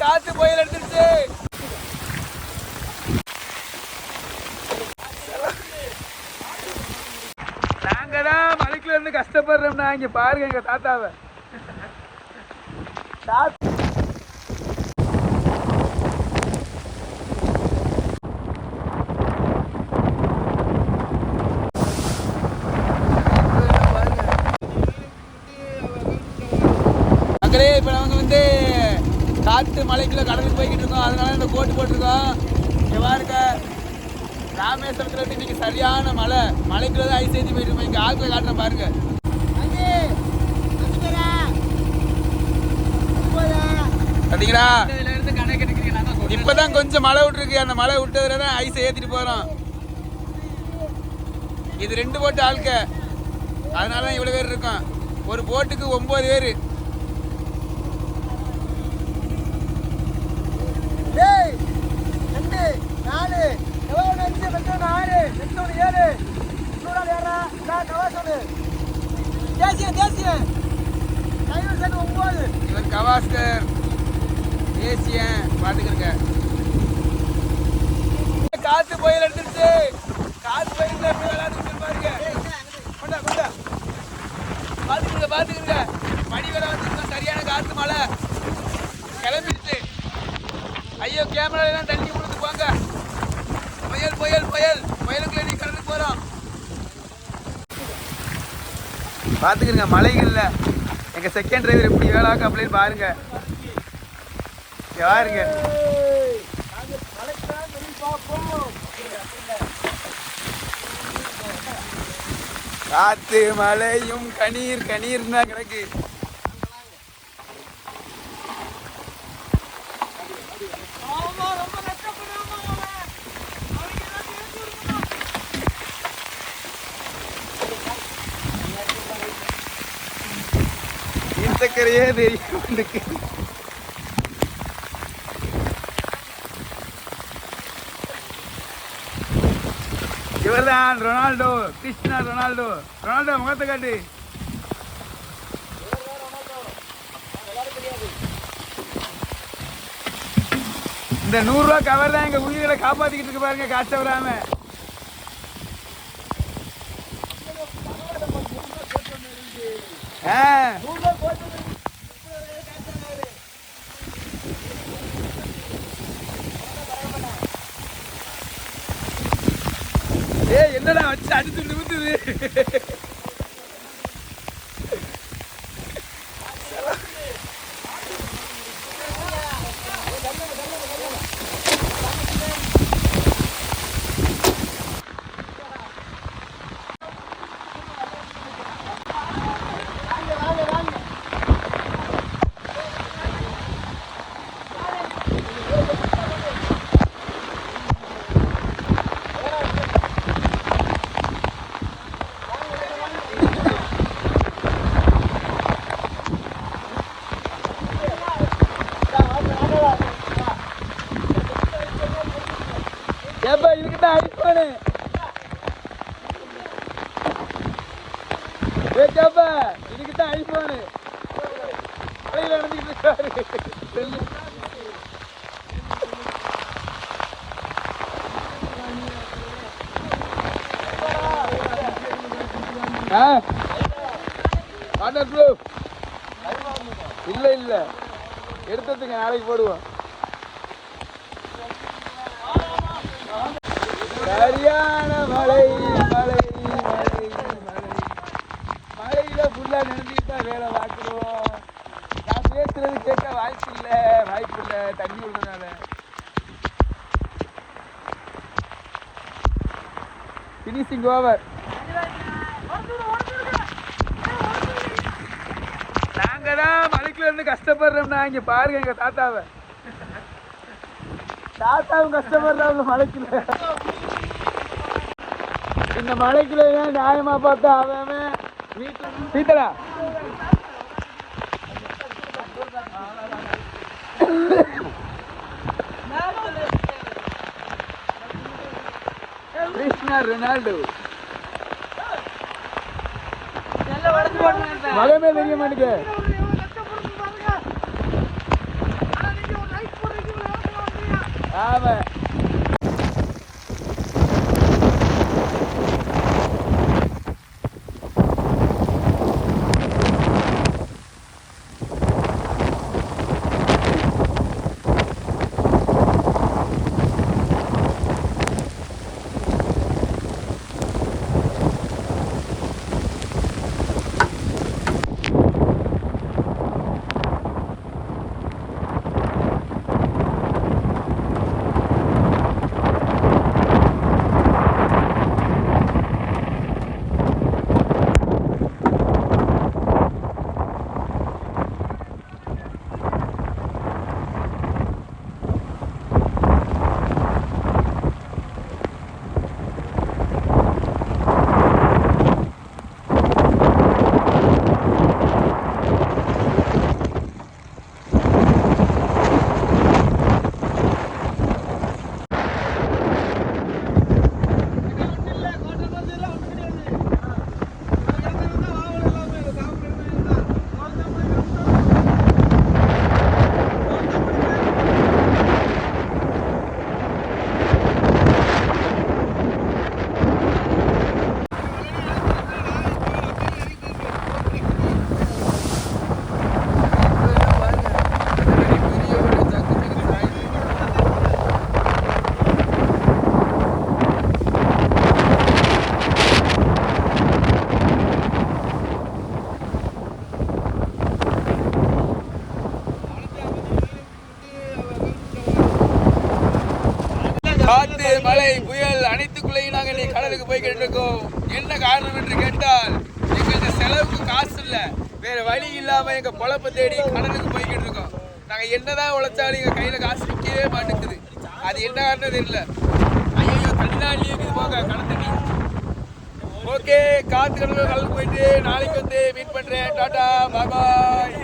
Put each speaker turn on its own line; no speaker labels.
காத்து புயல் எடுத்துருச்சு நாங்க தான் மலைக்குள்ள இருந்து கஷ்டப்படுறோம்னா இங்க பாருங்க எங்க தாத்தாவை. மக்களே இப்போ நாங்கள் வந்து காட்டு மலைக்குள்ள கடலுக்கு போய்கிட்டு இருக்கோம் அதனால இந்த கோட்டு போட்டிருக்கோம். இங்கே பாருங்க. ராமேஸ்வரத்தில் வந்து இன்னைக்கு சரியான மலை மலைக்குள்ள தான் ஐஸ் ஏற்றி போயிட்டு இருக்கோம். இங்கே ஆக்கில் காட்டுறேன் பாருங்க. பார்த்தீங்களா இப்பதான் கொஞ்சம் மழை விட்டுருக்கு. அந்த மழை விட்டதுல தான் ஐஸ் ஏத்திட்டு போறோம். இது ரெண்டு போட்டு ஆளுக்க அதனால தான் இவ்வளவு பேர் இருக்கோம். ஒரு போட்டுக்கு ஒன்பது பேர்
டேய் ரெண்டு நாலு. எவ்வளோ அஞ்சு பெற்றோன்னு ஆறு. பெற்றோன்னு ஏழு. நூறாள் ஏறா நான் கவாசோடு தேசிய தேசிய டைவர் சேர்த்து ஒம்பது
இவர் கவாஸ்கர். ஏசியன் பாட்டுக்கிறங்க காத்து புயல் எடுத்துருச்சு காத்து எப்படி விளையாடுச்சு பாருங்க. கொண்டா கொண்டா. பாத்துக்கிறங்க பாத்துக்கிறங்க மணி வேலை வந்துருக்கோம் சரியான காத்து மழை. கிளம்பிடுச்சு. ஐயோ கேமரா எல்லாம் தண்ணி புயல் புயல். புயல் புயலுக்குள்ள நீ கடந்து போறோம் பாத்துக்கிறங்க மலைகள்ல. எங்க செகண்ட் டிரைவர் எப்படி வேலாக்கு அப்படின்னு பாருங்க பாருங்க காத்து மழையும் கணீர் கணீர்னா கிடக்கு சக்கரையே தெரியும் எனக்கு இவர்தான் ரொனால்டோ கிருஷ்ணா ரொனால்டோ. ரொனால்டோ முகத்தை காட்டு. இந்த நூறு ரூபா கவர் தான் எங்க உயிர்களை காப்பாத்திக்கிட்டு இருக்கு பாருங்க காய்ச்ச வராம ஆ. அடிச்சு நிமித்துது ஏப்பா இதுக்கு தான் ஐபோனு ஏ இதுக்கு தான் ஐபோனு வழியில் நடந்துக்கிட்டு இருக்காரு. ஆ? வாட்டர் ப்ரூஃப் இல்ல இல்ல. எடுத்துங்க நாளைக்கு போடுவோம். சரியான மழை. ஃபினிஷிங் ஓவர் நாங்க தான் மலைக்குள்ள இருந்து கஷ்டப்படுறோம்னா இங்கே பாருங்க எங்க தாத்தாவை. தாத்தாவும் கஷ்டப்படுறாங்க மலைக்குள்ள. இந்த மலைக்குள்ள ஏன் நியாயமா பார்த்தா அவன் வீட்டுல சீத்தலா கிருஷ்ணா ரொனால்டோ? மகமே தெரிய மாட்டேங்க காத்து மழை புயல் அனைத்துக்குள்ளேயும் நாங்கள் நீ கடலுக்கு போய் கேட்டிருக்கோம் என்ன காரணம் என்று கேட்டால் எங்களுக்கு செலவுக்கு காசு இல்லை. வேற வழி இல்லாமல் எங்கள் பொழப்ப தேடி கடலுக்கு போய்கிட்டு இருக்கோம் நாங்கள் என்னதான் உழைச்சாலும் எங்கள் கையில் காசு நிற்கவே மாட்டேங்குது. அது என்ன காரணம் தெரியல. ஐயோ தனிதான் இருக்குது போங்க கடல் ஓகே காத்து கடலுக்கு போயிட்டு நாளைக்கு வந்து மீட் பண்ணுறேன் டாட்டா பாய்.